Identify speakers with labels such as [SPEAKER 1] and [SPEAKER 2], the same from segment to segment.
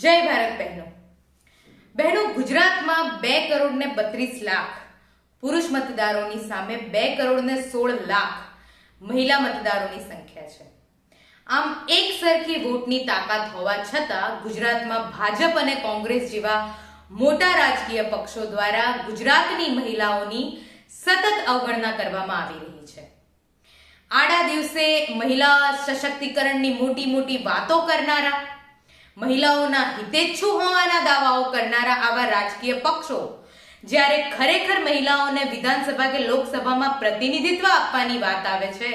[SPEAKER 1] જય ભારત બહેનો. બહેનો, ગુજરાતમાં બે કરોડ ને બત્રીસ લાખ, પુરુષ મતદારોની સામે બે કરોડ ને સોળ લાખ મહિલા મતદારોની સંખ્યા છે. આમ એક સરખી વોટની તાકાત હોવા છતાં ગુજરાતમાં ભાજપ અને કોંગ્રેસ જેવા મોટા રાજકીય પક્ષો દ્વારા ગુજરાતની મહિલાઓની સતત અવગણના કરવામાં આવી રહી છે. આડા દિવસે મહિલા સશક્તિકરણની મોટી મોટી વાતો કરનારા મહિલાઓના હિતેચ્છુ હોવાના દાવાઓ કરનારા આવા રાજકીય પક્ષો. જ્યારે ખરેખર મહિલાઓને વિધાનસભા કે લોકસભામાં પ્રતિનિધિત્વ આપવાની વાત આવે છે,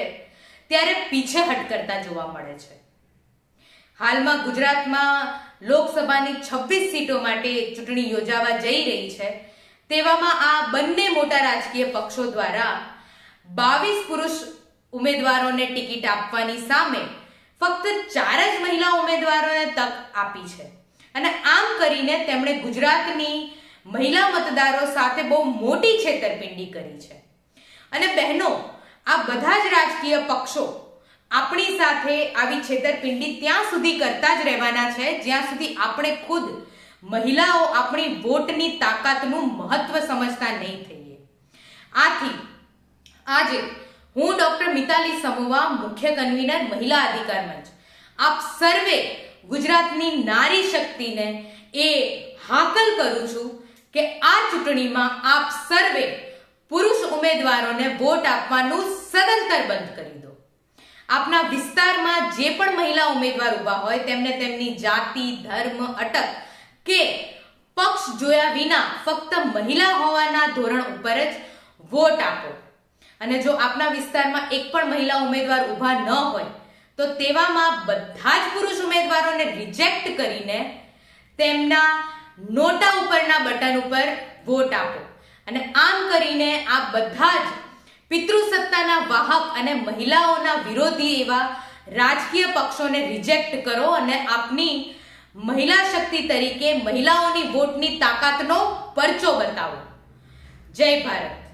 [SPEAKER 1] ત્યારે પીછેહટ કરતા જોવા મળે છે. હાલમાં ગુજરાતમાં લોકસભાની છવ્વીસ સીટો માટે ચૂંટણી યોજાવા જઈ રહી છે, તેવામાં આ બંને મોટા રાજકીય પક્ષો દ્વારા બાવીસ પુરુષ ઉમેદવારોને ટિકિટ આપવાની સામે ફક્ત ચાર જ મહિલા ઉમેદવારોને તક આપી છે. અને આમ કરીને તેમણે ગુજરાતની મહિલા મતદારો સાથે બહુ મોટી છેતરપિંડી કરી છે. અને બહેનો, આ બધા જ રાજકીય પક્ષો આપણી સાથે આવી છેતરપિંડી ત્યાં સુધી કરતા જ રહેવાના છે, જ્યાં સુધી આપણે ખુદ મહિલાઓ આપણી વોટની તાકાતનું મહત્વ સમજતા નહીં થઈએ. આથી આજે હું ડોક્ટર મિતાલી સમુવા મુખ્ય કન્વીનર મહિલા અધિકાર મંચ. આપ સર્વે ગુજરાતની નારી શક્તિને એ હાકલ કરું છું કે આ ચૂંટણીમાં આપ સર્વે પુરુષ ઉમેદવારોને વોટ આપવાનું સદંતર બંધ કરી દો. આપના વિસ્તારમાં જે પણ મહિલા ઉમેદવાર ઊભા હોય તેમને તેમની જાતિ, ધર્મ, અટક કે પક્ષ જોયા વિના ફક્ત મહિલા હોવાના ધોરણ ઉપર જ વોટ આપો. અને જો આપના વિસ્તારમાં એક પણ મહિલા ઉમેદવાર ઊભા ન હોય, તો તેવામાં બધા જ પુરુષ ઉમેદવારોને રિજેક્ટ કરીને તેમના નોટા ઉપરના બટન ઉપર વોટ આપો. અને આમ કરીને આ બધા જ પિતૃસત્તાના વાહક અને મહિલાઓના વિરોધી એવા રાજકીય પક્ષોને રિજેક્ટ કરો અને આપની મહિલા શક્તિ તરીકે મહિલાઓની વોટની તાકાતનો પરચો બતાવો. જય ભારત.